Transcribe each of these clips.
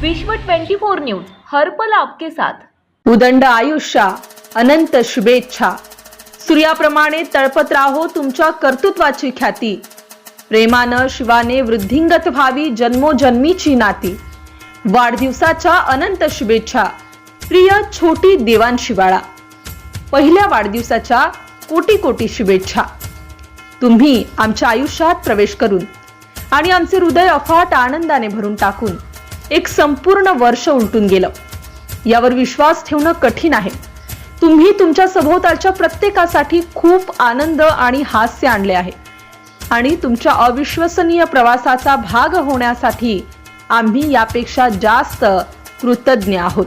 विश्व 24 न्यूज हर्पल आपके साथ. उदंड आयुष्या अनंत शुभेच्छा. सूर्याप्रमाणे तळपत राहो तुमच्या कर्तृत्वाची ख्याती. प्रेमानं शिवाने वृद्धिंगत व्हावी जन्मोजन्मीची नाती. वाढदिवसाच्या अनंत शुभेच्छा. प्रिय छोटी देवांशिवाळा. पहिल्या वाढदिवसाच्या कोटी कोटी शुभेच्छा. तुम्ही आमच्या आयुष्यात प्रवेश करून आणि आमचे हृदय अफाट आनंदाने भरून टाकून एक संपूर्ण वर्ष उलटून गेलं. यावर विश्वास ठेवणं कठीण आहे. तुम्ही तुमच्या सभोवतालच्या प्रत्येकासाठी खूप आनंद आणि हास्य आणले आहे. आणि तुमच्या अविश्वसनीय प्रवासाचा भाग होण्यासाठी आम्ही यापेक्षा जास्त कृतज्ञ आहोत.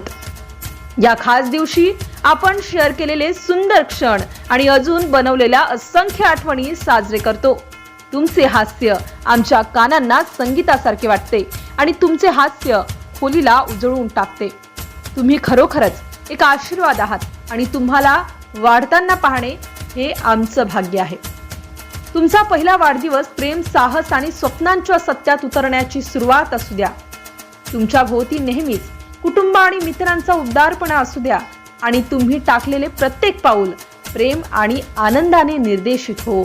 या खास दिवशी आपण शेअर केलेले सुंदर क्षण आणि अजून बनवलेल्या असंख्य आठवणी साजरे करतो. तुमचे हास्य आमच्या कानांना संगीतासारखे वाटते आणि तुमचे हास्य खोलीला उजळून टाकते. तुम्ही खरोखरच एक आशीर्वाद आहात आणि तुम्हाला वाढताना पाहणे हे आमचं भाग्य आहे. तुमचा पहिला वाढदिवस प्रेम साहस आणि स्वप्नांच्या सत्यात उतरण्याची सुरुवात असू द्या. तुमच्या भोवती नेहमीच कुटुंब आणि मित्रांचा उद्दारपणा असू द्या आणि तुम्ही टाकलेले प्रत्येक पाऊल प्रेम आणि आनंदाने निर्देशित हो.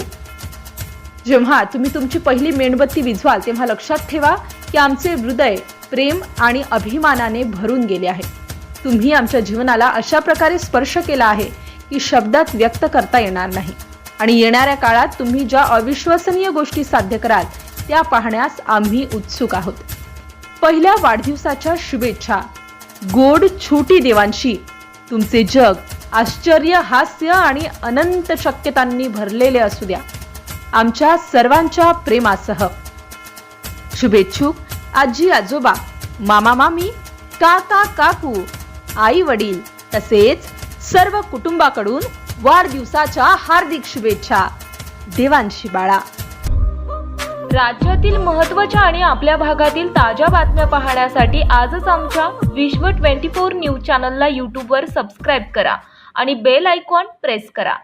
जेव्हा तुम्ही तुमची पहिली मेणबत्ती विझवाल तेव्हा लक्षात ठेवा की आमचे हृदय प्रेम आणि अभिमानाने भरून गेले आहे. तुम्ही आमच्या जीवनाला अशा प्रकारे स्पर्श केला आहे की शब्दात व्यक्त करता येणार नाही. आणि येणाऱ्या काळात तुम्ही ज्या अविश्वसनीय गोष्टी साध्य कराल त्या पाहण्यास आम्ही उत्सुक आहोत. पहिल्या वाढदिवसाच्या शुभेच्छा. गोड छोटी देवांशी तुमचे जग आश्चर्य हास्य आणि अनंत शक्यतांनी भरलेले असू द्या. आमच्या सर्वांच्या प्रेमासह. शुभेच्छुक आजी आजोबा मामा मामी काका काकू आई वडील तसेच सर्व कुटुंबाकडून वाढदिवसाच्या हार्दिक शुभेच्छा. देवांशी बाळा. राज्यातील महत्त्वाच्या आणि आपल्या भागातील ताज्या बातम्या पाहण्यासाठी आजच आमच्या विश्व 24 न्यूज चॅनलला यूट्यूबवर सबस्क्राईब करा आणि बेल आयकॉन प्रेस करा.